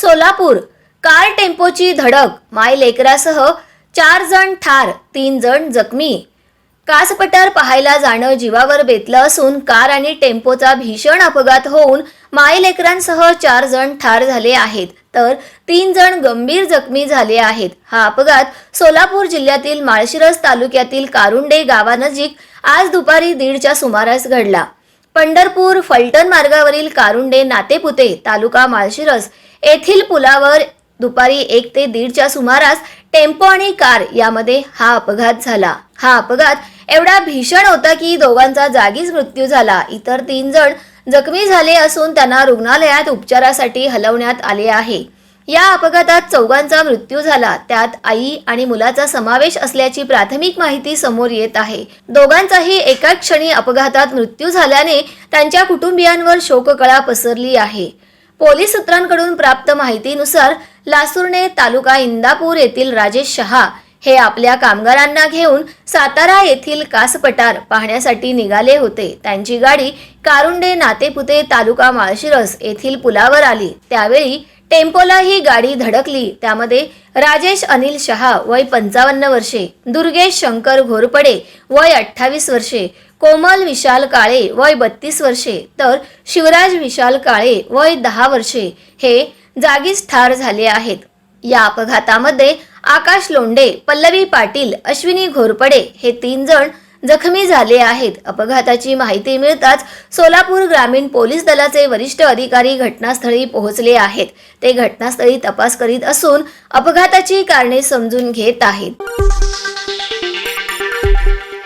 Solapur. Car टेम्पोची धडक माय लेकरासह चार जण ठार तीन जण जखमी. कासपटर पाहायला जाणं जीवावर बेतलं असून कार आणि टेम्पोचा भीषण अपघात होऊन मायलेकरांसह चार जण ठार झाले आहेत. तर तीन जण गंभीर जखमी झाले आहेत. हा अपघात सोलापूर जिल्ह्यातील माळशिरस तालुक्यातील कारुंडे गावानजीक आज दुपारी दीडच्या सुमारास घडला. पंढरपूर फलटण मार्गावरील कारुंडे नातेपुते तालुका माळशिरस येथील पुलावर दुपारी एक ते दीडच्या सुमारास टेम्पो आणि कार यामध्ये हा अपघात झाला. हा अपघात एवढा भीषण होता की दोघांचा जागीच मृत्यू झाला. इतर तीन जण जखमी झाले असून त्यांना रुग्णालयात उपचारासाठी हलवण्यात आले आहे. या अपघातात चौघांचा मृत्यू झाला. त्यात आई आणि मुलाचा समावेश असल्याची प्राथमिक माहिती समोर येत आहे. दोघांचाही एकाच क्षणी अपघातात मृत्यू झाल्याने त्यांच्या कुटुंबियांवर शोककळा पसरली आहे. पोलीस सूत्रांकडून प्राप्त माहितीनुसार लासूरने तालुका इंदापूर येथील राजेश शहा हे आपल्या कामगारांना घेऊन सातारा येथील कासपटार पाहण्यासाठी निघाले होते. त्यांची गाडी कारुंडे नातेपुते तालुका माळशिरस येथील पुलावर आली. त्यावेळी टेम्पोला ही गाडी धडकली. त्यामध्ये राजेश अनिल शहा वय पंचावन्न वर्षे दुर्गेश शंकर घोरपडे वय अठ्ठावीस वर्षे कोमल विशाल काळे वय बत्तीस वर्षे. तर शिवराज विशाल काळे वय दहा वर्षे. हे जागीच ठार झाले आहेत. या अपघातामध्ये आकाश लोंडे पल्लवी पाटील अश्विनी घोरपडे हे तीन जण जखमी झाले आहेत. अपघाताची माहिती मिळताच सोलापूर ग्रामीण पोलीस दलाचे वरिष्ठ अधिकारी घटनास्थळी पोहोचले आहेत. ते घटनास्थळी तपास करीत असून अपघाताची कारणे समजून घेत आहेत.